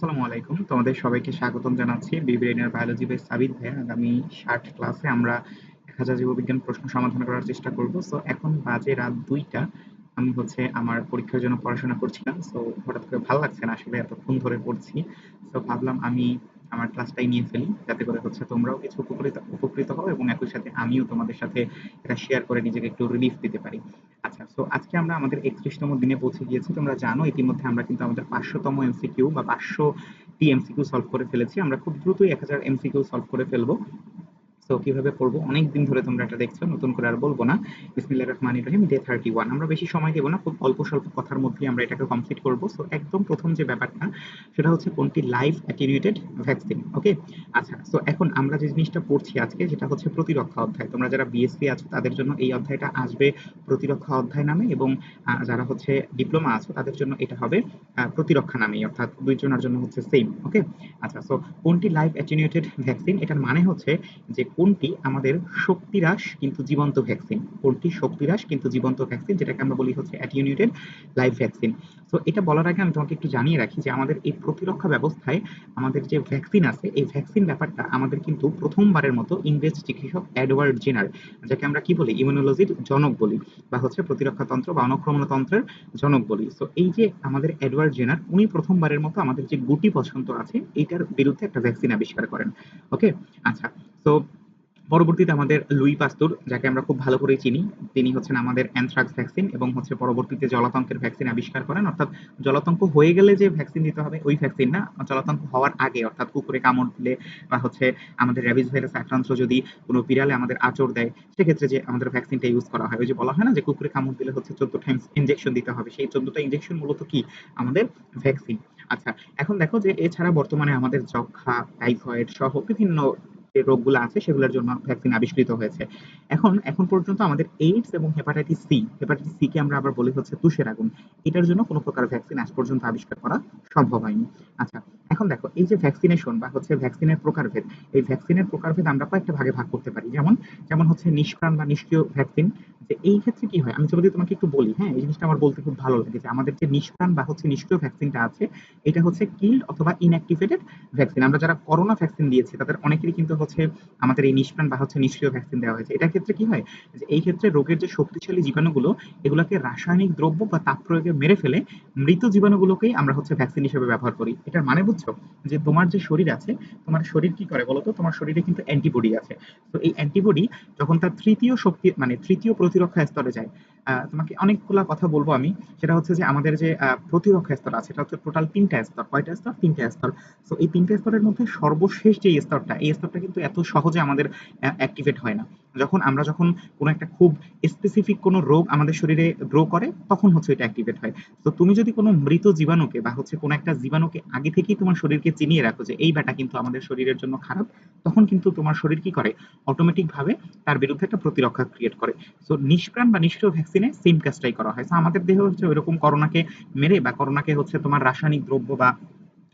আসসালামু আলাইকুম। তোমাদের সবাইকে স্বাগতম জানাচ্ছি বিব্রেনের বায়োলজি বেস সাবিত ভাই আগামী ষাট ক্লাসে আমরা এক হাজার জীববিজ্ঞান প্রশ্ন সমাধান করার চেষ্টা করব। সো এখন বাজে রাত দুইটা। আমি হচ্ছে আমার পরীক্ষার জন্য পড়াশোনা করছিলাম। সো হঠাৎ করে ভালো লাগছে না, আসলে এতক্ষণ ধরে পড়ছি। সো ভাবলাম আমি আমার ক্লাসটাই নিয়ে ফেলি, যাতে করে হচ্ছে তোমরাও কিছু উপকৃত উপকৃত হও এবং একই সাথে আমিও তোমাদের সাথে এটা শেয়ার করে নিজেকে একটু রিলিফ দিতে পারি। আচ্ছা সো আজকে আমরা আমাদের একত্রিশতম দিনে পৌঁছে গিয়েছি, তোমরা জানো ইতিমধ্যে আমরা কিন্তু আমাদের পাঁচশোতম এমসিকিউ বা পাঁচশো টি এমসিকিউ সলভ করে ফেলেছি। আমরা খুব দ্রুতই এক হাজার এমসিকিউ সলভ করে ফেলব। তো কীভাবে করব? অনেক দিন ধরে তোমরা এটা দেখছ, নতুন করে আর বলব না। বিসমিল্লাহ রহমান রহিম ডে থার্টি ওয়ান আমরা বেশি সময় দেবো না, খুব অল্প স্বল্প কথার মধ্যেই আমরা এটাকে কমপ্লিট করব। সো একদম প্রথম যে ব্যাপারটা, সেটা হচ্ছে কোনটি লাইভ অ্যাটিনিউটেড ভ্যাকসিন ওকে আচ্ছা সো এখন আমরা যে জিনিসটা পড়ছি আজকে যেটা হচ্ছে প্রতিরক্ষা অধ্যায়। তোমরা যারা বিএসসি আছো, তাদের জন্য এই অধ্যায়টা আসবে প্রতিরক্ষা অধ্যায় নামে এবং যারা হচ্ছে ডিপ্লোমা আছো, তাদের জন্য এটা হবে প্রতিরক্ষা নামে, অর্থাৎ দুইজনের জন্য হচ্ছে সেম ওকে আচ্ছা সো কোনটি লাইভ অ্যাটিনিউটেড ভ্যাকসিন এটার মানে হচ্ছে যে কোনটি আমাদের শক্তিরাস কিন্তু জীবন্ত ভ্যাকসিন কোনটি শক্তিরাস কিন্তু জীবন্ত ভ্যাকসিন যেটাকে আমরা বলি হচ্ছে অ্যাটিউনিটেড লাইভ ভ্যাকসিন তো এটা বলার আগে আমি তোমাকে একটু জানিয়ে রাখি যে আমাদের এই প্রতিরক্ষা ব্যবস্থায় আমাদের যে ভ্যাকসিন আছে, এই ভ্যাকসিন ব্যাপারটা আমাদের কিন্তু প্রথমবারের মতো ইংরেজ চিকিৎসক এডওয়ার্ড জেনার, যাকে আমরা কি বলি? ইমিউনোলজির জনক বলি বা হচ্ছে প্রতিরক্ষা তন্ত্র বা অনুক্রমণ তন্ত্রের জনক বলি। তো এই যে আমাদের এডওয়ার্ড জেনার, উনি প্রথমবারের মতো আমাদের যে গুটি বসন্ত আছে এইটার বিরুদ্ধে একটা ভ্যাকসিন আবিষ্কার করেন। ওকে আচ্ছা। তো পরবর্তীতে আমাদের লুই পাস্তুর, যাকে আমরা খুব ভালো করে চিনি, তিনি হচ্ছেন আমাদের অ্যানথ্রাক্স ভ্যাকসিন এবং হচ্ছে পরবর্তীতে জলাতঙ্কের ভ্যাকসিন আবিষ্কার করেন। অর্থাৎ জলাতঙ্ক হয়ে গেলে যে ভ্যাকসিন দিতে হবে, ওই ভ্যাকসিন না, জলাতঙ্ক হওয়ার আগে, অর্থাৎ কুকুরে কামড় দিলে বা হচ্ছে আমাদের র্যাবিস ভাইরাস আক্রান্ত যদি কোনো বিড়ালে আমাদের আচর দেয়, সেক্ষেত্রে যে আমাদের ভ্যাকসিনটা ইউজ করা হয়। ওই যে বলা হয় না যে কুকুরে কামড় দিলে হচ্ছে চোদ্দ টাইমস ইনজেকশন দিতে হবে, সেই চোদ্দটা ইনজেকশন মূলত কি? আমাদের ভ্যাকসিন আচ্ছা এখন দেখো যে এছাড়া বর্তমানে আমাদের যক্ষা টাইফয়েড সহ বিভিন্ন যে রোগগুলো আছে সেগুলোর জন্য ভ্যাকসিন আবিষ্কৃত হয়েছে। এখন এখন পর্যন্ত আমাদের এইডস এবং হেপাটাইটিস সি হেপাটাইটিস সি কে আমরা আবার বলি হচ্ছে তুষের আগুন এটার জন্য কোনো প্রকার ভ্যাকসিন আজ পর্যন্ত আবিষ্কার করা সম্ভব হয়নি। আচ্ছা এখন দেখো, এই যে ভ্যাকসিনেশন বা হচ্ছে ভ্যাকসিনের প্রকারভেদ, এই ভ্যাকসিনের প্রকারভেদ আমরা কয়েকটা ভাগে ভাগ করতে পারি। যেমন যেমন হচ্ছে নিষ্প্রাণ বা নিষ্ক্রিয় ভ্যাকসিন যে এই ক্ষেত্রে কি হয়? আমি যদি তোমাকে একটু বলি হ্যাঁ এই জিনিসটা আমার বলতে খুব ভালো লাগে যে আমাদের যে নিষ্প্রাণ বা হচ্ছে নিষ্ক্রিয় ভ্যাকসিনটা আছে, এটা হচ্ছে কিল্ড অথবা ইনঅ্যাক্টিভেটেড ভ্যাকসিন আমরা যারা করোনা ভ্যাকসিন দিয়েছি, তাদের অনেকেরই কিন্তু হচ্ছে আমাদের এই নিষ্প্রাণ বা হচ্ছে নিষ্ক্রিয় ভ্যাকসিন দেওয়া হয়েছে। এটার ক্ষেত্রে কি হয়? যে এই ক্ষেত্রে রোগের যে শক্তিশালী জীবাণুগুলো, এগুলোকে রাসায়নিক দ্রব্য বা তাপ প্রয়োগে মেরে ফেলে মৃত জীবাণুগুলোকেই আমরা হচ্ছে ভ্যাকসিন হিসেবে ব্যবহার করি। এটার মানে বুঝছ যে তোমার যে শরীর আছে, তোমার শরীর কি করে বলতো? তোমার শরীরে কিন্তু অ্যান্টিবডি আছে। তো এই অ্যান্টিবডি যখন তার তৃতীয় শক্তি মানে তৃতীয় প্রতিরক্ষা স্তরে যায় তোমাকে অনেকগুলা কথা বলব আমি। সেটা হচ্ছে যে আমাদের যে প্রতিরক্ষা স্তর আছে এটা হচ্ছে টোটাল তিনটা স্তর। কয়টা স্তর? তিনটা স্তর। তো এই তিনটা স্তরের মধ্যে সর্বশেষ যে স্তরটা, এই স্তরটা কিন্তু এত সহজে আমাদের অ্যাক্টিভেট হয় না। যখন আমরা যখন কোনো একটা খুব স্পেসিফিক কোনো রোগ আমাদের শরীরে গ্রো করে, তখন হচ্ছে এটা অ্যাক্টিভেট হয়। তো তুমি যদি কোনো মৃত জীবাণুকে বা হচ্ছে কোনো একটা জীবাণুকে আগে থেকেই তোমার শরীরকে চিনিয়ে রাখো যে এই ব্যাটা কিন্তু আমাদের শরীরের জন্য খারাপ, তখন কিন্তু তোমার শরীর কি করে? অটোমেটিক ভাবে তার বিরুদ্ধে একটা প্রতিরক্ষা ক্রিয়েট করে। সো নিষ্প্রাণ বা নিষ্ক্রিয় ভ্যাকসিনে সেম কাজটাই করা হয়। আমাদের দেহে হচ্ছে ওইরকম করোনাকে মেরে বা করোনাকে হচ্ছে তোমার রাসায়নিক দ্রব্য বা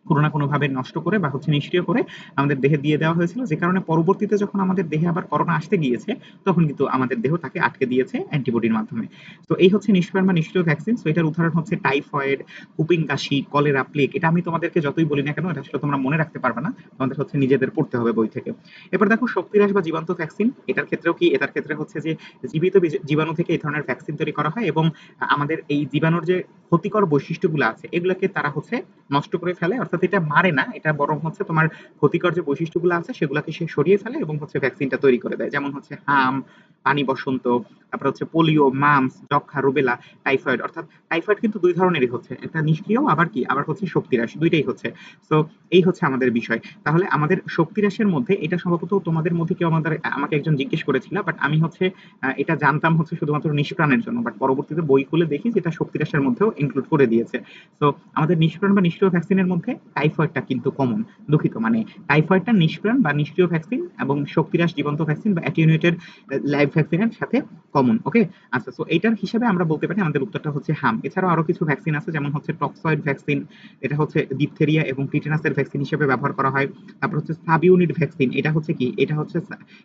কোনো না কোনোভাবে নষ্ট করে বা হচ্ছে নিষ্ক্রিয় করে আমাদের দেহে দিয়ে দেওয়া হয়েছিল। যে কারণে পরবর্তীতে যখন আমাদের দেহে আবার করোনা আসতে গিয়েছে, তখন কিন্তু আমাদের দেহ তাকে আটকে দিয়েছে অ্যান্টিবডির মাধ্যমে। তো এই হচ্ছে নিষ্প্রাণ বা নিষ্ক্রিয় ভ্যাকসিন তো এটার উদাহরণ হচ্ছে টাইফয়েড হুপিং কাশি কলেরা প্লেগ এটা আমি তোমাদেরকে যতই বলি না কেন, এটা আসলে তোমরা মনে রাখতে পারবে না। তোমাদের হচ্ছে নিজেদের পড়তে হবে বই থেকে। এবার দেখো শক্তিরাস বা জীবান্ত ভ্যাকসিন এটার ক্ষেত্রেও কি? এটার ক্ষেত্রে হচ্ছে যে জীবিত জীবাণু থেকে এই ধরনের ভ্যাকসিন তৈরি করা হয় এবং আমাদের এই জীবাণুর যে ক্ষতিকর বৈশিষ্ট্যগুলো আছে, এগুলোকে তারা হচ্ছে নষ্ট করে ফেলে, অর্থাৎ এটা মারে না, এটা বরং হচ্ছে তোমার ক্ষতিকর যে বৈশিষ্ট্যগুলো আছে সেগুলোকে সে সরিয়ে ফেলে এবং হচ্ছে ভ্যাকসিনটা তৈরি করে দেয়। যেমন হচ্ছে হাম, পানি বসন্ত, তারপর হচ্ছে পোলিও মামস যক্ষা রুবেলা টাইফয়েড অর্থাৎ টাইফয়েড কিন্তু দুই ধরনেরই হচ্ছে, একটা নিষ্ক্রিয়, আবার কি? আবার হচ্ছে শক্তিরাশ, দুইটাই হচ্ছে। তো এই হচ্ছে আমাদের বিষয়। তাহলে আমাদের শক্তিরাশের মধ্যে এটা সম্ভবত তোমাদের মধ্যে কেউ আমাদের, আমাকে একজন জিজ্ঞেস করেছিল বাট আমি হচ্ছে এটা জানতাম হচ্ছে শুধুমাত্র নিষ্প্রাণের জন্য বাট পরবর্তীতে বই খুলে দেখি যেটা শক্তিরাশের মধ্যেও ইনক্লুড করে দিয়েছে। তো আমাদের নিষ্প্রাণ বা নিষ্ক্রিয় ভ্যাকসিনের মধ্যে টাইফয়েডটা কিন্তু কমন দুঃখিত। মানে টাইফয়েডটা নিষ্প্রাণ বা নিষ্ক্রিয় ভ্যাকসিন এবং শক্তিরাশ জীবন্ত ভ্যাকসিন বা অ্যাটিউনেটেড লাইভ ভ্যাকসিনের সাথে কমন ওকে আচ্ছা সো এইটার হিসাবে আমরা বলতে পারি, আমাদের উত্তরটা হচ্ছে হাম। এছাড়াও আরও কিছু ভ্যাকসিন আছে, যেমন হচ্ছে টক্সয়েড ভ্যাকসিন এটা হচ্ছে ডিপথেরিয়া এবং টিটেনাসের ভ্যাকসিন হিসেবে ব্যবহার করা হয়। তারপর হচ্ছে সাব ইউনিট ভ্যাকসিন এটা হচ্ছে কি? এটা হচ্ছে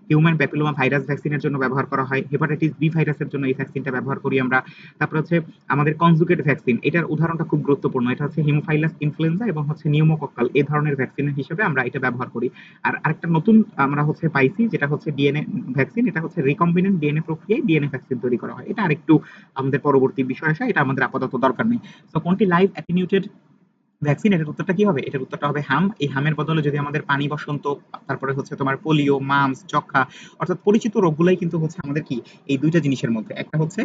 হিউম্যান প্যাপিলোমা ভাইরাস ভ্যাকসিনের জন্য ব্যবহার করা হয়। হেপাটাইটিস বি ভাইরাসের জন্য এই ভ্যাকসিনটা ব্যবহার করি আমরা। তারপর হচ্ছে আমাদের কনজুগেট ভ্যাকসিন এটার উদাহরণটা খুব গুরুত্বপূর্ণ। এটা হচ্ছে হিমোফাইলাস ইনফ্লুয়েঞ্জা এবং হচ্ছে নিউমোকক্কাল, এই ধরনের ভ্যাকসিনের হিসেবে আমরা এটা ব্যবহার করি। আর আরেকটা নতুন আমরা হচ্ছে পাইছি, যেটা হচ্ছে ডিএনএ ভ্যাকসিন এটা হচ্ছে রিকম্বিনেন্ট ডিএনএ প্রক্রিয়ায় ডিএনএ ভ্যাকসিন তৈরি করা হয়। এটা আরেকটু আমাদের পরবর্তী বিষয় আসে, এটা আমাদের আপাতত দরকার নেই। তো কোনটি লাইভ অ্যাটিনিউটেড ভ্যাকসিন এটার উত্তরটা কি হবে? এটার উত্তরটা হবে হাম এই হামের বদলে যদি আমাদের পানি, বসন্ত, তারপরে হচ্ছে তোমার পোলিও মামস যক্ষা অর্থাৎ পরিচিত রোগগুলাই কিন্তু হচ্ছে আমাদের কি? এই দুইটা জিনিসের মধ্যে। একটা হচ্ছে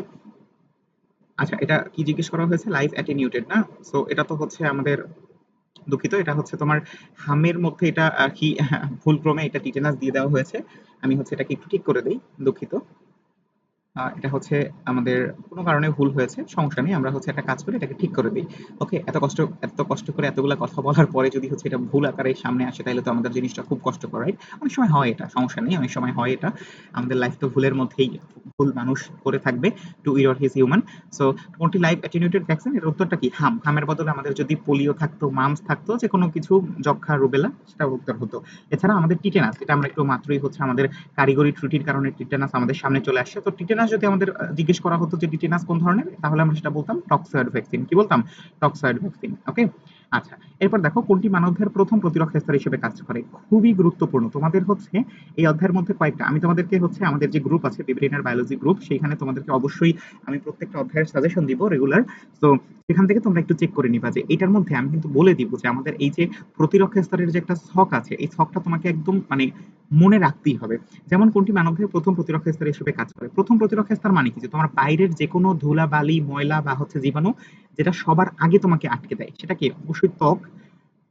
আচ্ছা এটা কি জিজ্ঞেস করা হয়েছে? লাইভ অ্যাটিনিউটেড না? সো এটা তো হচ্ছে আমাদের দুঃখিত, এটা হচ্ছে তোমার হামের মধ্যে এটা আর কি ভুলক্রমে এটা টিটেনাস দিয়ে দেওয়া হয়েছে। আমি হচ্ছে এটাকে একটু ঠিক করে দিই, দুঃখিত। এটা হচ্ছে আমাদের কোনো কারণে ভুল হয়েছে, সমস্যা নেই, আমরা হচ্ছে একটা কাজ করি এটাকে ঠিক করে দিই। ওকে, এত কষ্ট এত কষ্ট করে এতগুলা কথা বলার পরে যদি হচ্ছে এটা ভুল আকারে সামনে আসে তাহলে তো আমাদের জিনিসটা খুব কষ্ট করে রাইট অনেক সময় হয় এটা, সমস্যা নেই, অনেক সময় হয় এটা। আমাদের লাইফ তো ভুলের মধ্যেই ভুল মানুষ করে থাকবে to err is human so কোনটি লাইভ অ্যাটিনিউটেড ভ্যাকসিন এর উত্তরটা কি? হাম, হামের বদলে আমাদের যদি পোলিও থাকতো মামস থাকতো যে কোনো কিছু, যক্ষা রুবেলা সেটা উত্তর হতো। এছাড়া আমাদের টিটেনাস এটা আমরা একটু মাত্রই হচ্ছে আমাদের কারিগরি ত্রুটির কারণে টিটেনাস আমাদের সামনে চলে আসছে। তো টিটেনাস যদি আমাদের জিজ্ঞেস করা হতো যে টিটেনাস কোন ধরনের, তাহলে আমরা সেটা বলতাম টক্সয়েড ভ্যাকসিন। কি বলতাম? টক্সয়েড ভ্যাকসিন ওকে আচ্ছা এরপর দেখো কোনটি মানবদেহের প্রথম প্রতিরক্ষা স্তর হিসেবে কাজ করে? খুবই গুরুত্বপূর্ণ। তোমাদের হচ্ছে এই অধ্যায়ের মধ্যে কয়েকটা, আমি তোমাদেরকে হচ্ছে আমাদের যে গ্রুপ আছে বিব্রেনার বায়োলজি গ্রুপ সেইখানে তোমাদেরকে অবশ্যই আমি প্রত্যেকটা অধ্যায়ের সাজেশন দিব রেগুলার তো সেখান থেকে তোমরা একটু চেক করে নিবা যে এটার মধ্যে আমি কিন্তু বলে দিব যে আমাদের এই যে প্রতিরক্ষা স্তরের যে একটা ছক আছে, এই ছকটা তোমাকে একদম মানে মনে রাখতেই হবে। যেমন কোনটি মানবদেহের প্রথম প্রতিরক্ষা স্তর হিসেবে কাজ করে? প্রথম প্রতিরক্ষা স্তর মানে কি? যে তোমার বাইরের যে কোনো ধুলা বালি ময়লা বা হচ্ছে জীবাণু যেটা সবার আগে তোমাকে আটকে দেয়। সেটা কি? অবশ্যই ত্বক।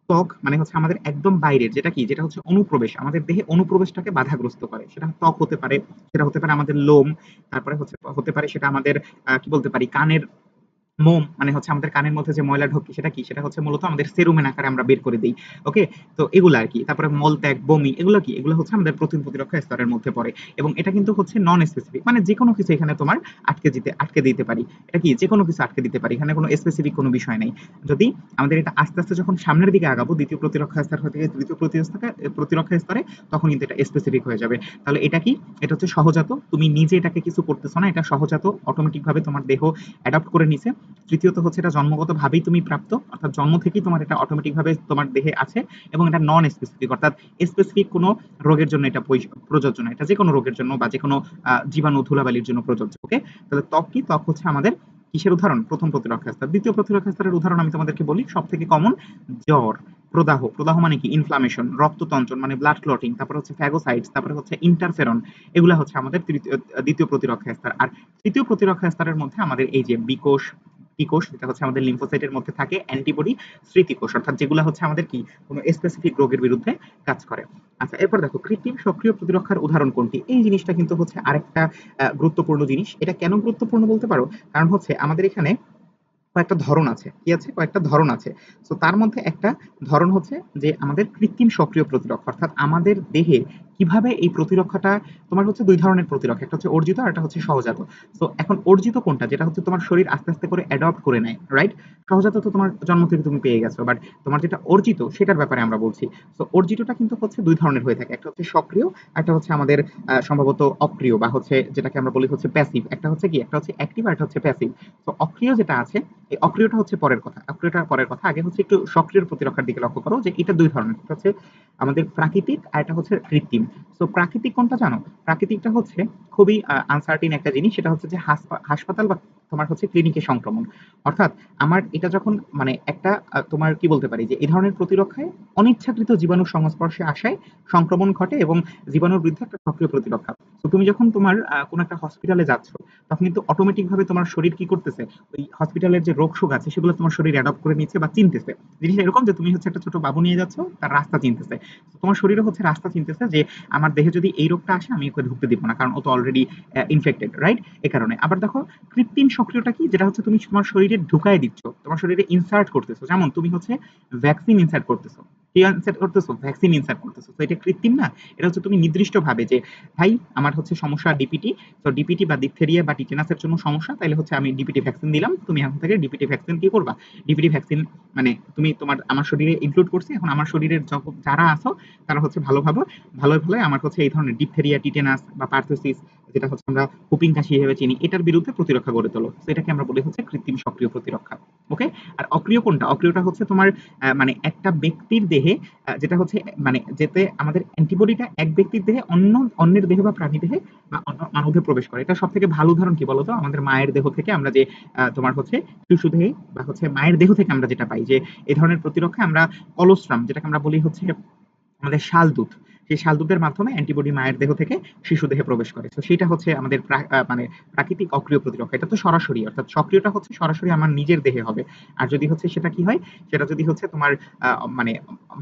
ত্বক মানে হচ্ছে আমাদের একদম বাইরের, যেটা কি? যেটা হচ্ছে অনুপ্রবেশ। আমাদের দেহে অনুপ্রবেশটাকে বাধাগ্রস্ত করে। সেটা ত্বক হতে পারে, সেটা হতে পারে আমাদের লোম, তারপরে হচ্ছে, হতে পারে সেটা আমাদের কি বলতে পারি? কানের মোম মানে হচ্ছে আমাদের কানের মধ্যে যে ময়লা ঢোকে, সেটা কি? সেটা হচ্ছে মূলত আমাদের সেরুমেন আকারে আমরা বের করে দিই, ওকে? তো এগুলো আর কি। তারপরে মলত্যাগ বমি, এগুলো কি? এগুলো হচ্ছে আমাদের প্রতিরোধ প্রতিরক্ষা স্তরের মধ্যে পড়ে। এবং এটা কিন্তু হচ্ছে নন স্পেসিফিক মানে যে কোনো কিছু এখানে তোমার আটকে দিতে আটকে দিতে পারি। এটা কি? যে কোনো কিছু আটকে দিতে পারি। এখানে কোনো স্পেসিফিক কোনো বিষয় নেই। যদি আমাদের এটা আস্তে আস্তে যখন সামনের দিকে আগাবো, দ্বিতীয় প্রতিরক্ষা স্তর থেকে তৃতীয় প্রতিরক্ষা প্রতিরক্ষা স্তরে, তখন কিন্তু এটা স্পেসিফিক হয়ে যাবে। তাহলে এটা কি? এটা হচ্ছে সহজাত। তুমি নিজে এটাকে কিছু করতেছো না, এটা সহজাত। অটোমেটিক ভাবে তোমার দেহ অ্যাডাপ্ট করে নিছে। তৃতীয়ত হচ্ছে এটা জন্মগত ভাবেই তুমি প্রাপ্ত, অর্থাৎ জন্ম থেকেই তোমার এটা অটোমেটিক ভাবে তোমার দেহে আছে এবং এটা নন স্পেসিফিক অর্থাৎ স্পেসিফিক কোনো রোগের জন্য এটা প্রযোজ্য না, এটা যে কোনো রোগের জন্য বা যে কোনো জীবাণু ধুলাবালির জন্য প্রযোজ্য ওকে তাহলে ত্বক কি? ত্বক হচ্ছে আমাদের কিসের উদাহরণ? প্রথম প্রতিরক্ষা স্তর। দ্বিতীয় প্রতিরক্ষা স্তরের উদাহরণ আমি তোমাদেরকে বলি সব থেকে কমন জ্বর, প্রদাহ প্রদাহ মানে কি? ইনফ্লামেশন রক্ততঞ্চন মানে ব্লাড ক্লটিং তারপরে হচ্ছে ফ্যাগোসাইটস তারপরে হচ্ছে ইন্টারফেরন এগুলো হচ্ছে আমাদের তৃতীয়, দ্বিতীয় প্রতিরক্ষা স্তর। আর তৃতীয় প্রতিরক্ষা স্তরের মধ্যে আমাদের এই যে বিকোষ টিকোষ যেটা হচ্ছে আমাদের লিম্ফোসাইটের মধ্যে থাকে অ্যান্টিবডি স্মৃতিকোষ, অর্থাৎ যেগুলো হচ্ছে আমাদের কি? কোনো স্পেসিফিক রোগের বিরুদ্ধে কাজ করে। আচ্ছা এরপর দেখো, কৃত্রিম সক্রিয় প্রতিরক্ষার উদাহরণ কোনটি? এই জিনিসটা কিন্তু হচ্ছে আরেকটা গুরুত্বপূর্ণ জিনিস। এটা কেন গুরুত্বপূর্ণ বলতে পারো? কারণ হচ্ছে আমাদের এখানে কয়েকটা ধরন আছে। কি আছে? কয়েকটা ধরন আছে। তো তার মধ্যে একটা ধরন হচ্ছে যে আমাদের কৃত্রিম সক্রিয় প্রতিরক্ষা, অর্থাৎ আমাদের দেহে কীভাবে এই প্রতিরক্ষাটা তোমার হচ্ছে দুই ধরনের প্রতিরক্ষা, একটা হচ্ছে অর্জিত আর একটা হচ্ছে সহজাত। তো এখন অর্জিত কোনটা? যেটা হচ্ছে তোমার শরীর আস্তে আস্তে করে অ্যাডপ্ট করে নেয় রাইট সহজাত তো তোমার জন্ম থেকে তুমি পেয়ে গেছো বাট তোমার যেটা অর্জিত সেটার ব্যাপারে আমরা বলছি। তো অর্জিতটা কিন্তু হচ্ছে দুই ধরনের হয়ে থাকে, একটা হচ্ছে সক্রিয়, একটা হচ্ছে আমাদের সম্ভবত অক্রিয় বা হচ্ছে যেটাকে আমরা বলি হচ্ছে প্যাসিভ একটা হচ্ছে কি? একটা হচ্ছে অ্যাক্টিভ আর একটা হচ্ছে প্যাসিভ তো অক্রিয় যেটা আছে, এই অক্রিয়টা হচ্ছে পরের কথা। অক্রিয়টা পরের কথা, আগে হচ্ছে একটু সক্রিয় প্রতিরক্ষার দিকে লক্ষ্য করো যে এটা দুই ধরনের হচ্ছে আমাদের প্রাকৃতিক আর একটা হচ্ছে কৃত্রিম। তো প্রাকৃতিক কোনটা জানো? প্রাকৃতিকটা হচ্ছে খুবই আনসার্টিন একটা জিনিস, সেটা হচ্ছে যে হাসপা- হাসপাতাল বা তোমার হচ্ছে ক্লিনিকে সংক্রমণ। অর্থাৎ আমার এটা যখন মানে একটা তোমার কি বলতে পারি যে এই ধরনের প্রতিরক্ষায় অনিচ্ছাকৃত জীবাণুর সংস্পর্শে আসায় সংক্রমণ ঘটে এবং জীবাণুর বিরুদ্ধে একটা সক্রিয় প্রতিরক্ষা। তো তুমি যখন তোমার কোনো একটা হসপিটালে যাচ্ছ, তখন কিন্তু অটোমেটিক ভাবে তোমার শরীর কি করতেছে? ওই হসপিটালের যে রোগ শোক আছে, সেগুলো তোমার শরীর অ্যাডপ্ট করে নিচ্ছে বা চিনতেছে। জিনিসটা এরকম যে, তুমি হচ্ছে একটা ছোট বাবু নিয়ে যাচ্ছ, তার রাস্তা চিনতেছে। তোমার শরীরও হচ্ছে রাস্তা চিনতেছে যে, আমার দেহে যদি এই রোগটা আসে, আমি ওকে ঢুকতে দিব না, কারণ ও তো অলরেডি ইনফেক্টেড রাইট এ কারণে। আবার দেখো, কৃত্রিম সক্রিয়টা কি? যেটা হচ্ছে তুমি তোমার শরীরে ঢুকায় দিচ্ছ, তোমার শরীরে ইনসার্ট করতেছো। যেমন তুমি হচ্ছে ভ্যাকসিন ইনসার্ট করতেছো। কি ইনসার্ট করতেছো? ভ্যাকসিন ইনসার্ট করতেছো। তো এটা কৃত্রিম না? এটা হচ্ছে তুমি যে, ভাই, আমার হচ্ছে সমস্যা ডিপিটি তো ডিপিটি বা ডিপথেরিয়া বা টিটেনাসের জন্য সমস্যা তাহলে হচ্ছে আমি ডিপিটি ভ্যাকসিন দিলাম, তুমি এখন থেকে ডিপিটি ভ্যাকসিন কি করবা? ডিপিটি ভ্যাকসিন মানে তুমি তোমার, আমার শরীরে ইনক্লুড করছি, এখন আমার শরীরের যারা আছো, তারা হচ্ছে ভালোভাবে ভালো ভালোই আমার হচ্ছে এই ধরনের ডিপথেরিয়া টিটেনাস বা পার্থোসিস যেটা হচ্ছে আমরা হুপিং কাশি হিসেবে চিনি, এটার বিরুদ্ধে প্রতিরক্ষা গড়ে তোলো। এটাকে আমরা বলি হচ্ছে কৃত্রিম সক্রিয় প্রতিরক্ষা। ওকে আর অক্রিয় কোনটা? অক্রিয়টা হচ্ছে তোমার মানে একটা ব্যক্তির দেহে যেটা হচ্ছে মানে যেতে আমাদের অ্যান্টিবডিটা এক ব্যক্তির দেহে অন্য অন্যের দেহে বা প্রাণী দেহে বা অন্য মানবে প্রবেশ করে। এটা সব থেকে ভালো উদাহরণ কি বলতো? আমাদের মায়ের দেহ থেকে আমরা যে তোমার হচ্ছে শিশু দেহে বা হচ্ছে মায়ের দেহ থেকে আমরা যেটা পাই যে এই ধরনের প্রতিরক্ষা আমরা কলোস্ট্রাম যেটাকে আমরা বলি হচ্ছে আমাদের শালদূত সেই শালদূতের মাধ্যমে অ্যান্টিবডি মায়ের দেহ থেকে শিশু দেহে প্রবেশ করে। তো সেটা হচ্ছে আমাদের মানে প্রাকৃতিক অক্রিয় প্রতিরক্ষা। এটা তো সরাসরি, অর্থাৎ সক্রিয়টা হচ্ছে সরাসরি আমার নিজের দেহে হবে। আর যদি হচ্ছে সেটা কি হয়, সেটা যদি হচ্ছে তোমার মানে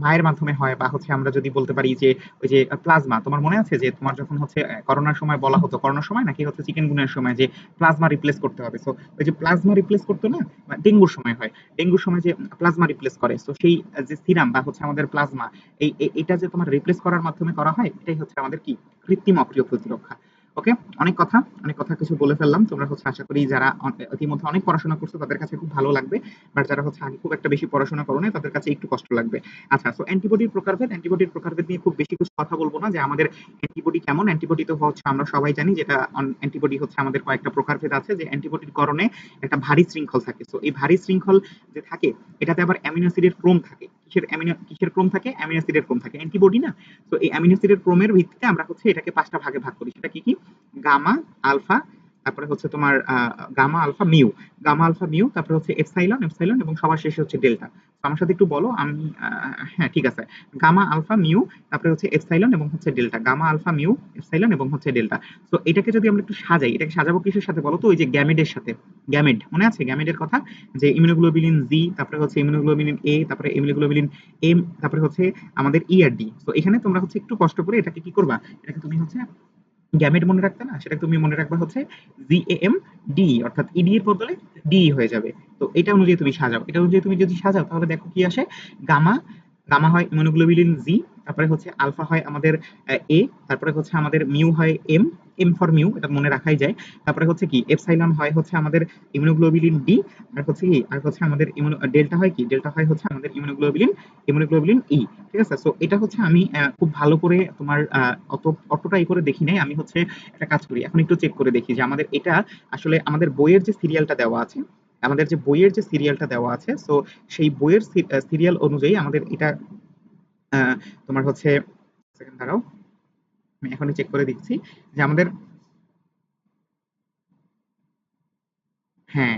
মায়ের মাধ্যমে হয় বা হচ্ছে আমরা যদি বলতে পারি যে ওই যে প্লাজমা, তোমার মনে আছে যে তোমার যখন হচ্ছে করোনার সময় বলা হতো, করোনার সময় নাকি হচ্ছে চিকেন গুনের সময় যে প্লাজমা রিপ্লেস করতে হবে? সো ওই যে প্লাজমা রিপ্লেস করতো না? ডেঙ্গুর সময় হয়। ডেঙ্গুর সময় যে প্লাজমা রিপ্লেস করে। তো সেই যে সিরাম বা হচ্ছে আমাদের প্লাজমা, এই এটা যে তোমার রিপ্লেস করার করা হয়, এটাই হচ্ছে আমাদের কি? কৃত্রিম অক্রিয় প্রতিরক্ষা। ওকে অনেক কথা অনেক কথা কিছু বলে ফেললাম। তোমরা হচ্ছে আশা করি যারা ইতিমধ্যে অনেক পড়াশোনা করছ, তাদের কাছে খুব ভালো লাগবে। বাট যারা হচ্ছে আগে খুব একটা বেশি পড়াশোনা করো তাদের কাছে একটু কষ্ট লাগবে। আচ্ছা তো অ্যান্টিবডির প্রকারভেদ অ্যান্টিবডির প্রকারভেদ নিয়ে খুব বেশি কিছু কথা বলব না, যে আমাদের অ্যান্টিবডি কেমন? অ্যান্টিবডি তো হচ্ছে আমরা সবাই জানি যেটা অ্যান্টিবডি হচ্ছে আমাদের কয়েকটা প্রকারভেদ আছে, যে অ্যান্টিবডির করণে একটা ভারী শৃঙ্খল থাকে। তো এই ভারী শৃঙ্খল যে থাকে, এটাতে আবার অ্যামিনো অ্যাসিডের ক্রম থাকে। কিসের অ্যামিনো, কিসের ক্রম থাকে? অ্যামিনো অ্যাসিডের ক্রম থাকে। অ্যান্টিবডি না? তো এই অ্যামিনো অ্যাসিডের ক্রমের ভিত্তিতে আমরা হচ্ছে এটাকে পাঁচটা ভাগে ভাগ করি। সেটা কি কি? গামা, আলফা তারপরে হচ্ছে তোমার gamma alpha mu. Gamma alpha mu, তারপরে হচ্ছে এপসাইলন এপসাইলন এবং সবার শেষে হচ্ছে ডেল্টা। আমার সাথে একটু বলো, আমি হ্যাঁ ঠিক আছে। গামা আলফা মিউ, তারপরে হচ্ছে এপসাইলন এবং হচ্ছে delta. Gamma alpha mu, epsilon এবং হচ্ছে ডেল্টা। তো এটাকে যদি আমরা একটু সাজাই, এটাকে সাজাবো কিসের সাথে বলো তো? ওই যে গ্যামেডের সাথে। গ্যামেড, মনে আছে গ্যামেডের কথা? যে ইমিউনোগ্লোবিলিন জি তারপরে হচ্ছে ইমিউনোগ্লোবিলিন এ তারপরে ইমিউনোগ্লোবিলিন এম তারপরে হচ্ছে আমাদের ই আর ডি তো এখানে তোমরা হচ্ছে একটু কষ্ট করে এটাকে কি করবা? এটাকে তুমি হচ্ছে গ্যামেট মনে রাখতে না? সেটা তুমি মনে রাখবা হচ্ছে জি এ এম ডি অর্থাৎ ইডি এর বদলে ডি হয়ে যাবে। তো এটা অনুযায়ী তুমি সাজাও। এটা অনুযায়ী তুমি যদি সাজাও, তাহলে দেখো কি আসে? গামা গামা হয় ইমিউনোগ্লোবিলিন জি তারপরে হচ্ছে আলফা হয় আমাদের এ তারপরে হচ্ছে আমাদের মিউ হয় এম এম ফর মিউ এটা মনে রাখাই যায়। তারপরে হচ্ছে কি এপসাইলন হয় হচ্ছে আমাদের ইমিউনোগ্লোবিলিন ডি আর হচ্ছে কি, আর হচ্ছে আমাদের ইমিউনো ডেল্টা হয় কি ডেল্টা হয় হচ্ছে আমাদের ইমিউনোগ্লোবিলিন ইমিউনোগ্লোবিলিন ই ঠিক আছে? সো এটা হচ্ছে আমি খুব ভালো করে তোমার অত অতটা ই করে দেখি নাই, আমি হচ্ছে একটা কাজ করি। এখন একটু চেক করে দেখি যে আমাদের এটা আসলে আমাদের বইয়ের যে সিরিয়ালটা দেওয়া আছে, আমাদের যে বইয়ের যে সিরিয়ালটা দেওয়া আছে সো সেই বইয়ের সিরিয়াল অনুযায়ী আমাদের এটা তোমার হচ্ছে সেকেন্ড দাঁড়াও। আমি এখনই চেক করে দিচ্ছি যে আমাদের হ্যাঁ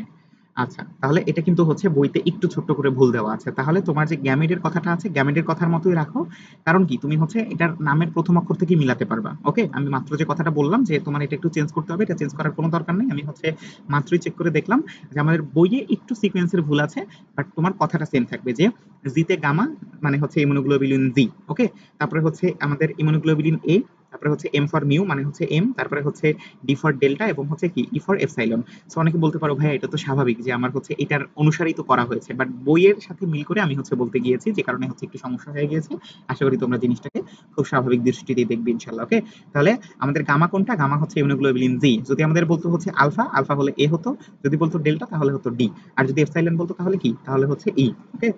আচ্ছা তাহলে এটা কিন্তু হচ্ছে বইতে একটু ছোট্ট করে ভুল দেওয়া আছে। তাহলে তোমার যে গ্যামেডের কথাটা আছে গ্যামেডের কথার মতোই রাখো। কারণ কি? তুমি হচ্ছে এটার নামের প্রথম অক্ষর থেকে মিলাতে পারবা ওকে আমি মাত্র যে কথাটা বললাম যে তোমার এটা একটু চেঞ্জ করতে হবে, এটা চেঞ্জ করার কোনো দরকার নেই। আমি হচ্ছে মাত্রই চেক করে দেখলাম যে আমাদের বইয়ে একটু সিকোয়েন্সের ভুল আছে বাট তোমার কথাটা সেম থাকবে যে জিতে গামা মানে হচ্ছে ইমিউনোগ্লোবিলিন জি ওকে তারপরে হচ্ছে আমাদের ইমিউনোগ্লোবিলিন এ তারপরে হচ্ছে এম ফর মিউ মানে হচ্ছে এম তারপরে হচ্ছে ডি ফর ডেল্টা এবং হচ্ছে কি ই ফর এপসাইলন সো অনেকে বলতে পারো ভাই এটা তো স্বাভাবিক যে আমার হচ্ছে এটার অনুসারেই তো করা হয়েছে। বাট বইয়ের সাথে মিল করে আমি হচ্ছে বলতে গিয়েছি যে কারণে হচ্ছে একটু সমস্যা হয়ে গিয়েছে। আশা করি তোমরা জিনিসটাকে খুব স্বাভাবিক দৃষ্টিতে দেখবে ইনশাল্লাহ ওকে? তাহলে আমাদের গামা কোনটা? গামা হচ্ছে ইমিউনোগ্লোবিলিন জি যদি আমাদের বলতো হচ্ছে আলফা আলফা হলে এ হতো। যদি বলতো ডেল্টা তাহলে হতো ডি আর যদি এপসাইলন বলতো তাহলে কি? তাহলে হচ্ছে ই ওকে?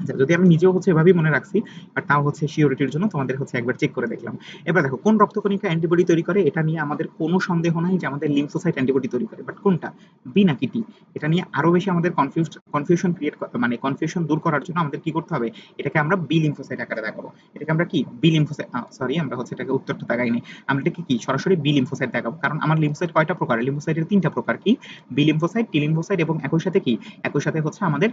আচ্ছা যদি আমি নিজেও হচ্ছে এভাবেই মনে রাখছি বাট তাও হচ্ছে সিওরিটির জন্য তোমাদের হচ্ছে একবার চেক করে দেখলাম। এবার দেখো, কোন রক্তকণিকা অ্যান্টিবডি তৈরি করে? এটা নিয়ে আমাদের কোনো সন্দেহ নাই যে আমাদের লিম্ফোসাইট অ্যান্টিবডি তৈরি করে। বাট কোনটা? বি নাকি টি এটা নিয়ে আরও বেশি আমাদের কনফিউজ কনফিউশন ক্রিয়েট মানে কনফিউশন দূর করার জন্য আমাদের কি করতে হবে? এটাকে আমরা বি লিম্ফোসাইট আকারে দেখাবো। এটাকে আমরা কি? বি লিম্ফোসাইট সরি আমরা হচ্ছে এটাকে উত্তরটা দেখাই নাই আমরা এটাকে কি? সরাসরি বি লিম্ফোসাইট দেখাবো। কারণ আমার লিম্ফোসাইট কয়টা প্রকার? লিম্ফোসাইটের তিনটা প্রকার কি? বি লিম্ফোসাইট টি লিম্ফোসাইট এবং একই সাথে কি? একই সাথে হচ্ছে আমাদের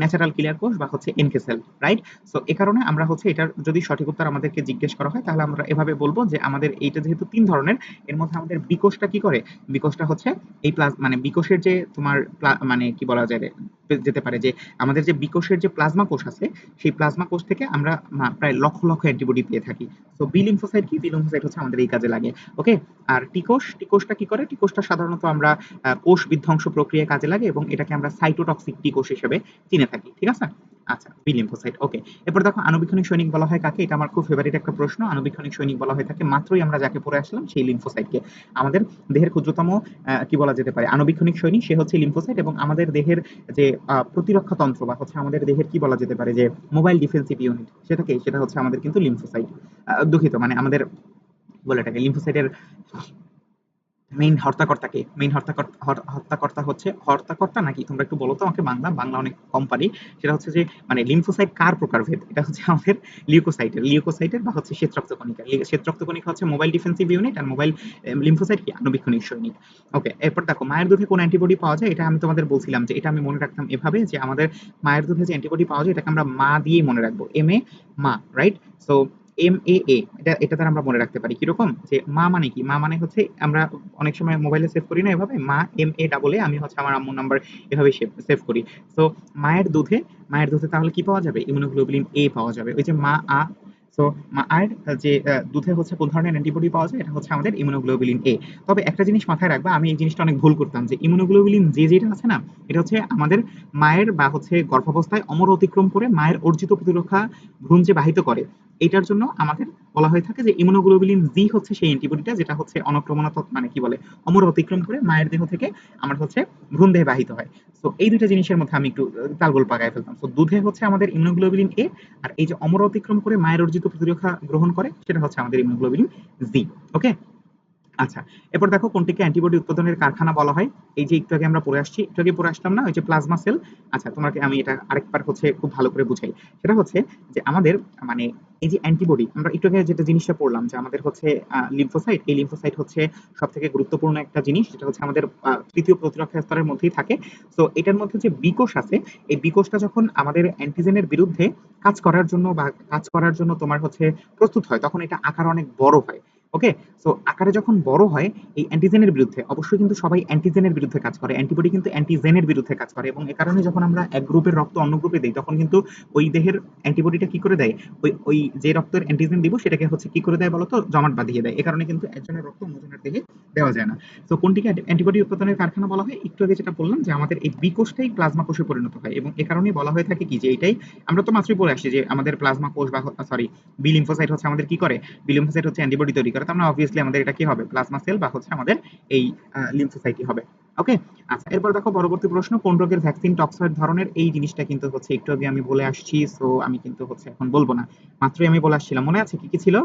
ন্যাচারাল কিলার কোষ বা হচ্ছে এনকে সেল রাইট সো এ কারণে আমরা হচ্ছে এটার যদি সঠিক উত্তর আমাদেরকে জিজ্ঞেস করা হয়, তাহলে আমরা এভাবে বলব যে আমাদের এইটা যেহেতু তিন ধরনের, এর মধ্যে আমাদের বিকোষটা কি করে? বিকোষটা হচ্ছে এই প্লাস মানে বিকোষের যে তোমার মানে কি বলা যায়, যেতে পারে যে আমাদের যে বিকোষের যে প্লাজমা কোষ আছে, সেই প্লাজমা কোষ থেকে আমরা প্রায় লক্ষ লক্ষ অ্যান্টিবডি পেয়ে থাকি। তো বি লিম্ফোসাইট কি? বি লিম্ফোসাইট হচ্ছে আমাদের এই কাজে লাগে, ওকে? আর টিকোষ টিকোষটা কি করে? টিকোষটা সাধারণত আমরা কোষ বিধ্বংস প্রক্রিয়ায় কাজে লাগে এবং এটাকে আমরা সাইটোটক্সিক টিকোষ হিসেবে চিনে থাকি, ঠিক আছে? আচ্ছা বি লিম্ফোসাইট ওকে। এরপর দেখো, আণুবীক্ষণিক সৈনিক বলা হয় কাকে? এটা আমার খুব ফেভারিট একটা প্রশ্ন। আণুবীক্ষণিক সৈনিক বলা হয়ে থাকে মাত্রই আমরা যাকে পড়ে আসলাম, সেই লিম্ফোসাইটকে আমাদের দেহের ক্ষুদ্রতম কি বলা যেতে পারে? আণুবীক্ষণিক সৈনিক, সে হচ্ছে লিম্ফোসাইট এবং আমাদের দেহের যে প্রতিরক্ষা তন্ত্র বা হচ্ছে আমাদের দেহের কি বলা যেতে পারে? যে মোবাইল ডিফেন্সিভ ইউনিট সেটাকে সেটা হচ্ছে আমাদের কিন্তু লিম্ফোসাইট দুঃখিত মানে আমাদের বলে এটাকে লিম্ফোসাইটের মেইন হর্তাকর্তাকে মেইন হর্তাকর্তা হচ্ছে, হর্তাকর্তা নাকি? তোমরা একটু বলো তো আমাকে, বাংলা বাংলা অনেক কম পারি। সেটা হচ্ছে যে মানে লিম্ফোসাইট কার প্রকারভেদ? এটা হচ্ছে আমাদের লিউকোসাইটের লিউকোসাইটের বা হচ্ছে শ্বেতরক্তকণিকা। শ্বেতরক্তকণিকা হচ্ছে মোবাইল ডিফেন্সিভ ইউনিট আর মোবাইল লিম্ফোসাইট কি? আণুবীক্ষণিক সৈনিক ওকে এরপর দেখো, মায়ের দুধে কোন অ্যান্টিবডি পাওয়া যায়? এটা আমি তোমাদের বলছিলাম যে, এটা আমি মনে রাখতাম এভাবে যে, আমাদের মায়ের দুধে যে অ্যান্টিবডি পাওয়া যায়, এটাকে আমরা মা দিয়েই মনে রাখব। এম এ মা রাইট সো এম এ এ এটা এটা দ্বারা আমরা মনে রাখতে পারি। কীরকম? যে মা মানে কি? মা মানে হচ্ছে আমরা অনেক সময় মোবাইলে সেভ করি না এভাবে? মা এম এ ডাবল এ আমি হচ্ছে আমার আম্মুর নাম্বার এভাবে সেভ করি। সো মায়ের দুধে মায়ের দুধে তাহলে কি পাওয়া যাবে? ইমিউনোগ্লোবুলিন এ পাওয়া যাবে। ওই যে মা, আ সো মায়ের যে দুধে হচ্ছে কোন ধরনের অ্যান্টিবডি পাওয়া যায়, এটা হচ্ছে আমাদের ইমিউনোগ্লোবুলিন এ তবে একটা জিনিস মাথায় রাখবা, আমি এই জিনিসটা অনেক ভুল করতাম, যে ইমিউনোগ্লোবুলিন যে যেটা আছে না, এটা হচ্ছে আমাদের মায়ের বা হচ্ছে গর্ভাবস্থায় অমর অতিক্রম করে মায়ের অর্জিত প্রতিরক্ষা ভ্রূণ যে বাহিত করে। এটার জন্য আমাদের বলা হয়ে থাকে যে ইমিউনোগ্লোবুলিন জি হচ্ছে সেই অ্যান্টিবডিটা যেটা হচ্ছে অনক্রমণাত মানে কি বলে, অমর অতিক্রম করে মায়ের দেহ থেকে আমার হচ্ছে ভ্রূণ দেহে বাহিত হয়। তো এই দুইটা জিনিসের মধ্যে আমি একটু তালগোল পাকায় ফেলতাম। তো দুধে হচ্ছে আমাদের ইমিউনোগ্লোবুলিন এ আর এই যে অমর অতিক্রম করে মায়ের অর্জিত প্রতিরক্ষা গ্রহণ করে, সেটা হচ্ছে আমাদের ইমিউনোগ্লোবিন জি ওকে আচ্ছা এরপর দেখো কোনটিকে অ্যান্টিবডি উৎপাদনের কারখানা বলা হয়। এই যে একটু আগে আমরা পড়ে আসছি, একটু আগে পড়ে আসলাম না? ওই যে প্লাজমা সেল আচ্ছা তোমাকে আমি এটা আরেকবার হচ্ছে খুব ভালো করে বুঝাই। সেটা হচ্ছে যে আমাদের মানে এই যে অ্যান্টিবডি আমরা একটু আগে যেটা জিনিসটা পড়লাম যে আমাদের হচ্ছে লিম্ফোসাইট এই লিম্ফোসাইট হচ্ছে সব থেকে গুরুত্বপূর্ণ একটা জিনিস, যেটা হচ্ছে আমাদের তৃতীয় প্রতিরক্ষা স্তরের মধ্যেই থাকে। তো এটার মধ্যে যে বিকোষ আছে, এই বিকোষটা যখন আমাদের অ্যান্টিজেনের বিরুদ্ধে কাজ করার জন্য বা কাজ করার জন্য তোমার হচ্ছে প্রস্তুত হয়, তখন এটা আকার অনেক বড় হয়। ওকে সো আকারে যখন বড় হয়, এই অ্যান্টিজেনের বিরুদ্ধে, অবশ্যই কিন্তু সবাই অ্যান্টিজেনের বিরুদ্ধে কাজ করে। অ্যান্টিবডি কিন্তু অ্যান্টিজেনের বিরুদ্ধে কাজ করে। এবং এ কারণে যখন আমরা এক গ্রুপের রক্ত অন্য গ্রুপে দেই, তখন কিন্তু ওই দেহের অ্যান্টিবডিটা কি করে দেয়? ওই ওই যে রক্তের অ্যান্টিজেন দিব, সেটাকে হচ্ছে কি করে দেয় বলতো? জমাট বাঁধিয়ে দেয়। এ কারণে কিন্তু একজনের রক্ত অন্যজনের দেহে দেওয়া যায় না। তো কোনটিকে অ্যান্টিবডি উৎপাদনের কারখানা বলা হয়? একটু আগে যেটা বললাম যে, আমাদের এই বিকোষটাই প্লাজমা কোষে পরিণত হয়। এবং এ কারণেই বলা হয়ে থাকে কি যে, এটাই আমরা তো মাত্রই বলে আসছি যে, আমাদের প্লাজমা কোষ বা সরি বি লিম্ফোসাইট হচ্ছে আমাদের কি করে? বি লিম্ফোসাইট হচ্ছে অ্যান্টিবডি তৈরি করে। তার মানে অবভিয়াসলি আমাদের এটা কি হবে? প্লাজমা সেল বা হচ্ছে আমাদের এই লিম্ফোসাইটই হবে। ওকে আচ্ছা এরপর দেখো পরবর্তী প্রশ্ন, কোন রোগের ভ্যাকসিন টক্সয়েড ধরনের? এই জিনিসটা কিন্তু হচ্ছে একটু আগে আমি বলে আসছি সো আমি কিন্তু হচ্ছে এখন বলব না। মাত্রই আমি বলে আসছিলাম, মনে আছে কি কি ছিল?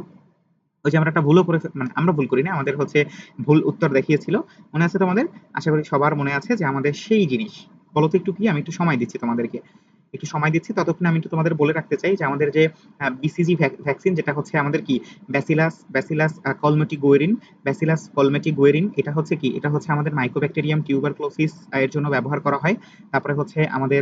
ওই যে আমরা একটা ভুলও করে মানে আমরা ভুল করি না, আমাদের হচ্ছে ভুল উত্তর দেখিয়েছিল। মনে আছে তোমাদের? আশা করি সবার মনে আছে যে আমাদের সেই জিনিস। বলো তো একটু কি? আমি একটু সময় দিচ্ছি তোমাদেরকে। একটু সময় দিচ্ছি। ততক্ষণ আমি একটু তোমাদের বলে রাখতে চাই যে আমাদের যে বিসিজি ভ্যাকসিন যেটা হচ্ছে আমাদের কি? Bacillus bacillus Calmette Guerin bacillus Calmette Guerin এটা হচ্ছে কি? এটা হচ্ছে আমাদের মাইক্রোব্যাকটেরিয়াম টিউবারক্লোসিস এর জন্য ব্যবহার করা হয়। তারপরে হচ্ছে আমাদের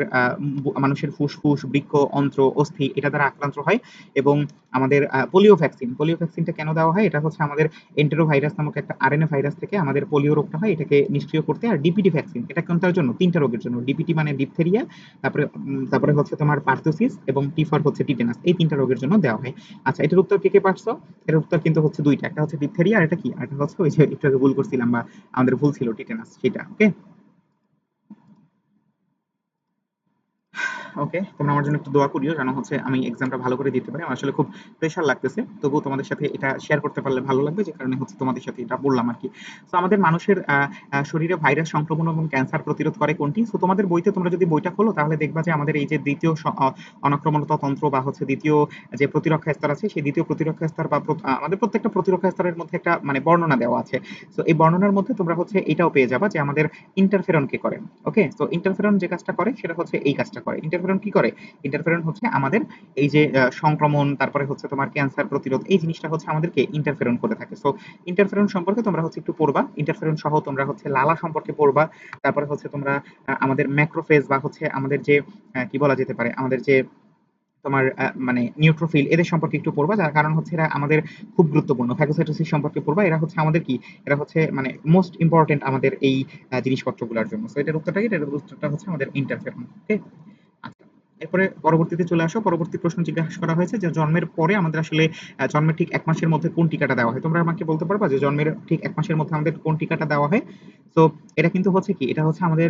মানুষের ফুসফুস, বৃক্ষ, অন্ত্র, অস্থি, এটা দ্বারা আক্রান্ত হয় এবং আমাদের পোলিও ভ্যাকসিন পোলিও ভ্যাকসিনটা কেন দেওয়া হয়? এটা হচ্ছে আমাদের এন্টেরোভাইরাস নামক একটা আরএনএ ভাইরাস থেকে আমাদের পোলিও রোগটা হয়। এটাকে নিষ্ক্রিয় করতে। আর ডিপিটি ভ্যাকসিন এটা কোনটার জন্য? তিনটা রোগের জন্য। ডিপিটি মানে ডিপথেরিয়া তারপরে তারপরে হচ্ছে তোমার পার্থোসিস এবং টি ফর হচ্ছে টিটেনাস এই তিনটা রোগের জন্য দেওয়া হয়। আচ্ছা এটার উত্তর কে কে পারছ? এটার উত্তর কিন্তু হচ্ছে দুইটা। একটা হচ্ছে ডিপথেরিয়া আর এটা কি? আর একটা হচ্ছে ওই যে একটু আগে ভুল করছিলাম বা আমাদের ভুল ছিল টিটেনাস সেটা ওকে ওকে তোমরা আমার জন্য একটু দোয়া করিও যেন হচ্ছে আমি এক্সামটা ভালো করে দিতে পারি। আমার আসলে খুব প্রেশার লাগতেছে। তবুও তোমাদের সাথে এটা শেয়ার করতে পারলে ভালো লাগবে, যে কারণে হচ্ছে তোমাদের সাথে এটা বললাম আর কি। তো আমাদের মানুষের শরীরে ভাইরাস সংক্রমণ এবং ক্যান্সার প্রতিরোধ করে কোনটি? তো তোমাদের বইতে তোমরা যদি বইটা খোলো, তাহলে দেখবা যে আমাদের এই যে দ্বিতীয় অনক্রমণতা তন্ত্র বা হচ্ছে দ্বিতীয়, যে প্রতিরক্ষা স্তর আছে, সেই দ্বিতীয় প্রতিরক্ষা স্তর বা আমাদের প্রত্যেকটা প্রতিরক্ষা স্তরের মধ্যে একটা মানে বর্ণনা দেওয়া আছে। তো এই বর্ণনার মধ্যে তোমরা হচ্ছে এটাও পেয়ে যাবা যে আমাদের ইন্টারফেরন কে করে। ওকে তো ইন্টারফেরন যে কাজটা করে, সেটা হচ্ছে এই কাজটা করে। ইন্টারফেরন কি করে? ইন্টারফেরন হচ্ছে আমাদের এই যে সংক্রমণ, তারপরে হচ্ছে তোমার ক্যান্সার প্রতিরোধ, এই জিনিসটা হচ্ছে আমাদেরকে ইন্টারফেরন করে থাকে। সো ইন্টারফেরন সম্পর্কে তোমরা হচ্ছে একটু পড়বা। ইন্টারফেরন সহ তোমরা হচ্ছে লালা সম্পর্কে পড়বা। তারপরে হচ্ছে তোমরা আমাদের ম্যাক্রোফেজ বা হচ্ছে আমাদের যে কি বলা যেতে পারে, আমাদের যে, তোমার মানে নিউট্রোফিল এদের সম্পর্কে একটু পড়বা। যার কারণ হচ্ছে এরা আমাদের খুব গুরুত্বপূর্ণ। ফ্যাগোসাইটোসিস সম্পর্কে পড়বা। এরা হচ্ছে আমাদের কি? এরা হচ্ছে মানে মোস্ট ইম্পর্টেন্ট আমাদের এই জিনিসপত্রগুলোর জন্য। সো এটার উত্তরটা কি? এটার উত্তরটা হচ্ছে আমাদের ইন্টারফেরন ওকে এরপরে পরবর্তীতে চলে আসো, পরবর্তী প্রশ্ন জিজ্ঞাসা করা হয়েছে যে জন্মের পরে আমাদের আসলে জন্মের ঠিক এক মাসের মধ্যে কোন টিকাটা দেওয়া হয়। তোমরা আমাকে বলতে পারবা যে জন্মের ঠিক এক মাসের মধ্যে আমাদের কোন টিকাটা দেওয়া হয়? তো এটা কিন্তু হচ্ছে কি? এটা হচ্ছে আমাদের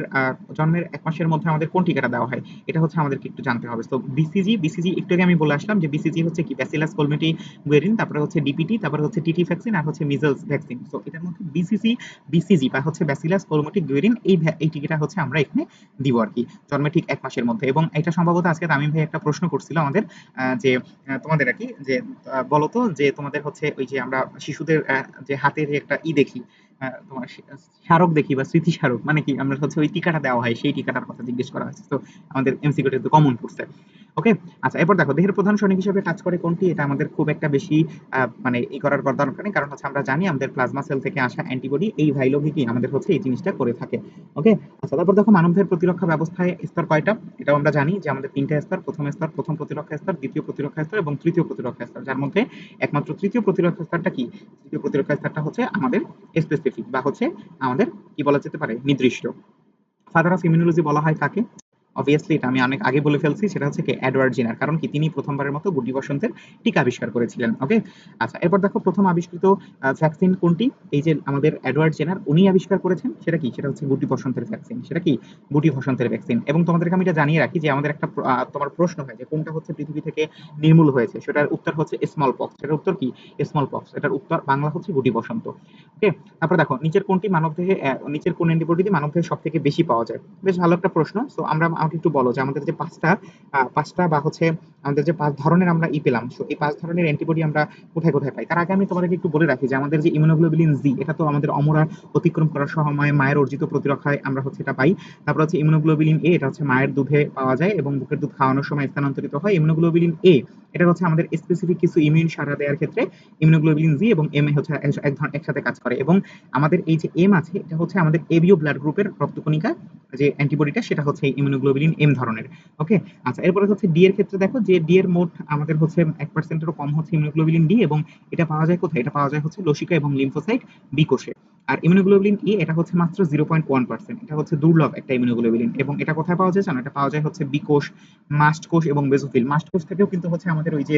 জন্মের এক মাসের মধ্যে আমাদের কোন টিকাটা দেওয়া হয়? এটা হচ্ছে আমাদেরকে একটু জানতে হবে। তো বিসিজি বিসিজি একটু আগে আমি বলে আসলাম যে বিসিজি হচ্ছে কি? ব্যাসিলাস কলমেটি গুয়েরিন তারপরে হচ্ছে ডিপিটি তারপরে হচ্ছে টিটি ভ্যাকসিন আর হচ্ছে মিজলস ভ্যাকসিন তো এটার মধ্যে বিসিসি বিসিজি বা হচ্ছে ব্যাসিলাস কলমেটিক গুয়েরিন এই এই টিকাটা হচ্ছে আমরা এখানে দিব আর কি, জন্মের ঠিক এক মাসের মধ্যে। এবং এটা সম্ভবত আজকে তামিম ভাই একটা প্রশ্ন করছিল আমাদের যে তোমাদের আর কি, যে বলতো যে তোমাদের হচ্ছে ওই যে আমরা শিশুদের যে হাতের একটা ই দেখি তোমার স্মারক দেখি বা স্মৃতি স্মারক মানে কি, আমরা হচ্ছে ওই টিকাটা দেওয়া হয়, সেই টিকাটার কথা জিজ্ঞেস করা হয়েছে। তো আমাদের এমসিকিউটা তো কমন পড়ছে ওকে আচ্ছা এরপর দেখো, দেহের প্রধান সৈনিক হিসেবে কাজ করে কোনটি? এটা আমাদের খুব একটা বেশি মানে ই করার দরকার নেই, কারণ হচ্ছে আমরা জানি আমাদের প্লাজমা সেল থেকে আসা অ্যান্টিবডি এই ভাইলোভি কি আমাদের হচ্ছে এই জিনিসটা করে থাকে। ওকে আচ্ছা তারপর দেখো মানবদেহের প্রতিরক্ষা ব্যবস্থায় স্তর কয়টা? এটাও আমরা জানি যে আমাদের তিনটা স্তর, প্রথম স্তর, প্রথম প্রতিরক্ষা স্তর, দ্বিতীয় প্রতিরক্ষা স্তর এবং তৃতীয় প্রতিরক্ষা স্তর, যার মধ্যে একমাত্র তৃতীয় প্রতিরক্ষা স্তরটা কি? তৃতীয় প্রতিরক্ষা স্তরটা হচ্ছে আমাদের স্পেসিফিক বা হচ্ছে আমাদের কি বলা যেতে পারে? নির্দিষ্ট। ফাদার অফ ইমিউনোলজি বলা হয় কাকে? অবভিয়াসলি এটা আমি অনেক আগে বলে ফেলছি, সেটা হচ্ছে কি এডওয়ার্ড জিনার কারণ কি তিনি প্রথমবারের মতো গুটি বসন্তের টিকা আবিষ্কার করেছিলেন, ওকে? আচ্ছা এরপর দেখো প্রথম আবিষ্কৃত ভ্যাকসিন কোনটি? এই যে আমাদের এডওয়ার্ড জেনার উনি আবিষ্কার করেছেন, সেটা কি? সেটা হচ্ছে গুটি বসন্তের ভ্যাকসিন সেটা কি? গুটি বসন্তের ভ্যাকসিন এবং তোমাদেরকে আমি এটা জানিয়ে রাখি যে আমাদের একটা তোমার প্রশ্ন হয় যে কোনটা হচ্ছে পৃথিবী থেকে নির্মূল হয়েছে? সেটার উত্তর হচ্ছে স্মল পক্স সেটার উত্তর কি? স্মল পক্স এটার উত্তর বাংলা হচ্ছে গুটি বসন্ত, ওকে? তারপর দেখো, নিচের কোনটি মানব দেহে নিচের কোন অ্যান্টিবডি মানব দেহে সব থেকে বেশি পাওয়া যায়? বেশ ভালো একটা প্রশ্ন। তো আমরা আমাকে একটু বলো যে আমাদের যে পাঁচটা পাঁচটা বা হচ্ছে আমাদের যে পাঁচ ধরনের আমরা ই পেলাম, so এই পাঁচ ধরনের অ্যান্টিবডি আমরা কোথায় কোথায় পাই? তার আগে আমি তোমাদেরকে একটু বলে রাখি যে আমাদের যে ইমিউনোগ্লোবুলিন জি এটা তো আমাদের অমরা অতিক্রম করার সময় মায়ের অর্জিত প্রতিরক্ষায় আমরা হচ্ছে এটা পাই। তারপর হচ্ছে ইমিউনোগ্লোবুলিন এ এটা হচ্ছে মায়ের দুধে পাওয়া যায় এবং বুকের দুধ খাওয়ানোর সময় স্থানান্তরিত হয়। ইমিউনোগ্লোবুলিন এ এটা হচ্ছে আমাদের স্পেসিফিক কিছু ইমিউন সারা দেওয়ার ক্ষেত্রে ইমিউনোগ্লোবুলিন জি এবং এম হচ্ছে এক- এক ধরনের একসাথে কাজ করে এবং আমাদের এই যে এম আছে, এটা হচ্ছে আমাদের এবিও ব্লাড গ্রুপের রক্তকণিকা যে অ্যান্টিবডিটা সেটা হচ্ছে ইমিউনোগ্লোবুলিন এম ধরনের ওকে আচ্ছা এরপরে হচ্ছে ডি এর ক্ষেত্রে দেখো যে ডি এর মোট আমাদের হচ্ছে এক পার্সেন্টেরও কম হচ্ছে ইমিউনোগ্লোবুলিন ডি এবং এটা পাওয়া যায় কোথায়? এটা পাওয়া যায় হচ্ছে লসিকা এবং লিম্ফোসাইট বি কোষে। আর ইমিউনোগ্লোবুলিন ই এটা হচ্ছে মাত্র জিরো পয়েন্ট ওয়ান পার্সেন্ট এটা হচ্ছে দুর্লভ একটা ইমিউনোগ্লোবুলিন এবং এটা কোথায় পাওয়া যায় জানো? এটা পাওয়া যায় হচ্ছে বি কোষ মাস্ট কোষ এবং বেজোফিল মাস্ট কোষ থেকেও কিন্তু হচ্ছে আমাদের ওই যে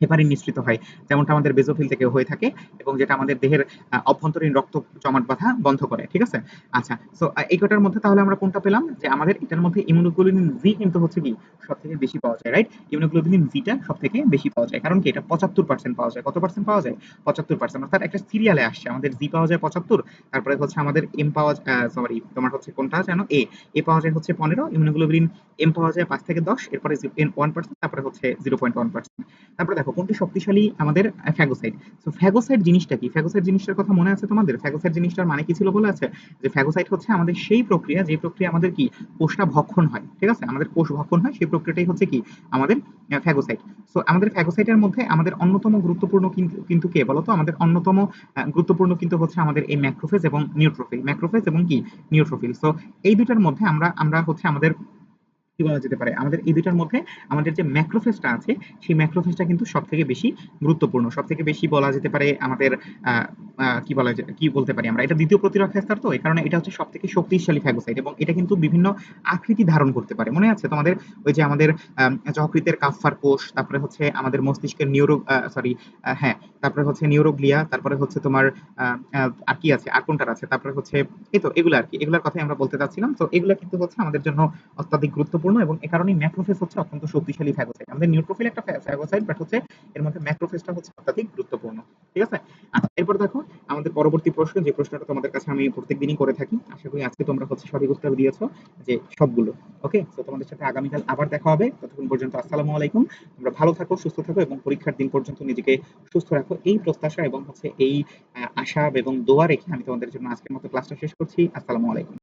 হেপারিন নিঃসৃত হয়। যেমনটা আমাদের বেজোফিল থেকে হয়ে থাকে এবং যেটা আমাদের দেহের অভ্যন্তরীণ রক্ত জমাট বাঁধা বন্ধ করে, ঠিক আছে? আচ্ছা সো এই কটার মধ্যে তাহলে আমরা কোনটা পেলাম? যে আমাদের এটার মধ্যে ইমিউনোগ্লোবিলিন জি কিন্তু হচ্ছে কি? সব থেকে বেশি পাওয়া যায় রাইট ইমিউনোগ্লোবিলিন জিটা সব থেকে বেশি পাওয়া যায়। কারণ কি? এটা পঁচাত্তর পার্সেন্ট পাওয়া যায়। কত পার্সেন্ট পাওয়া যায়? পঁচাত্তর পার্সেন্ট অর্থাৎ একটা সিরিয়ালে আসছে। আমাদের জি পাওয়া যায় পঁচাত্তর, তারপরে হচ্ছে আমাদের এম পাওয়া সরি তোমার হচ্ছে কোনটা জানো এ এ পাওয়া যায় হচ্ছে পনেরো ইমিউনোগ্লোবিলিন এম পাওয়া যায় পাঁচ থেকে দশ, এরপরে ওয়ান পার্সেন্ট তারপরে হচ্ছে জিরো পয়েন্ট ওয়ান পার্সেন্ট তারপরে দেখো কোনটি শক্তিশালী? আমাদের ফ্যাগোসাইট সো ফ্যাগোসাইট জিনিসটা কি? ফ্যাগোসাইট জিনিসটার কথা মনে আছে তোমাদের? ফ্যাগোসাইট জিনিসটার মানে কি ছিল বলে আছে? যে ফ্যাগোসাইট হচ্ছে আমাদের সেই প্রক্রিয়া, যে প্রক্রিয়া আমাদের কি? কোষটা ভক্ষণ হয়, ঠিক আছে? আমাদের কোষ ভক্ষণ হয়, সেই প্রক্রিয়াটাই হচ্ছে কি? আমাদের ফ্যাগোসাইট সো আমাদের ফ্যাগোসাইটের মধ্যে আমাদের অন্যতম গুরুত্বপূর্ণ কিন্তু কে বলতো? আমাদের অন্যতম গুরুত্বপূর্ণ কিন্তু হচ্ছে আমাদের এই ম্যাক্রোফেজ এবং নিউট্রোফিল। ম্যাক্রোফেজ এবং কি? নিউট্রোফিল। সো এই দুটার মধ্যে আমরা আমরা হচ্ছে আমাদের কি বলা যেতে পারে? আমাদের এই দুটার মধ্যে আমাদের যে ম্যাক্রোফেজটা আছে সেই ম্যাক্রোফেজটা কিন্তু সব থেকে বেশি গুরুত্বপূর্ণ সব থেকে বেশি বলা যেতে পারে আমাদের কি বলা কি বলতে পারি আমরা? এটা দ্বিতীয় প্রতিরক্ষা স্তর তো এই কারণে এটা হচ্ছে সব থেকে শক্তিশালী ফ্যাগোসাইট এবং এটা কিন্তু বিভিন্ন আকৃতি ধারণ করতে পারে। মনে আছে তোমাদের ওই যে আমাদের আম, যকৃতের কাফার কোষ তারপরে হচ্ছে আমাদের মস্তিষ্কের নিউরো সরি হ্যাঁ তারপরে হচ্ছে নিউরোগ্লিয়া তারপরে হচ্ছে তোমার আর কি আছে? আর কোনটার আছে? তারপরে হচ্ছে এই তো এগুলো আর কি। এগুলোর কথাই আমরা বলতে চাচ্ছিলাম। তো এগুলো কিন্তু হচ্ছে আমাদের জন্য অত্যাধিক গুরুত্বপূর্ণ। এবং এ কারণেই ম্যাক্রোফেজ হচ্ছে অত্যন্ত শক্তিশালী ফ্যাগোসাইট আমাদের নিউট্রোফিল একটা ফ্যাগোসাইট বাট হচ্ছে এর মধ্যে ম্যাক্রোফেজটা হচ্ছে অত্যাধিক গুরুত্বপূর্ণ। ঠিক আছে? আচ্ছা এরপর দেখো, আমাদের পরবর্তী প্রশ্ন, যে প্রশ্নটা তোমাদের কাছে আমি প্রত্যেকদিনই করে থাকি, আশা করি আজকে তোমরা হচ্ছে সঠিক উত্তর দিয়েছ, যে সবগুলো। ওকে তো তোমাদের সাথে আগামীকাল আবার দেখা হবে। ততক্ষণ পর্যন্ত আসসালামু আলাইকুম। তোমরা ভালো থাকো, সুস্থ থাকো এবং পরীক্ষার দিন পর্যন্ত নিজেকে সুস্থ রাখো। এই প্রত্যাশা এবং হচ্ছে এই আশা এবং দোয়া রেখে আমি তোমাদের জন্য আজকের মতো ক্লাসটা শেষ করছি। আসসালামু আলাইকুম।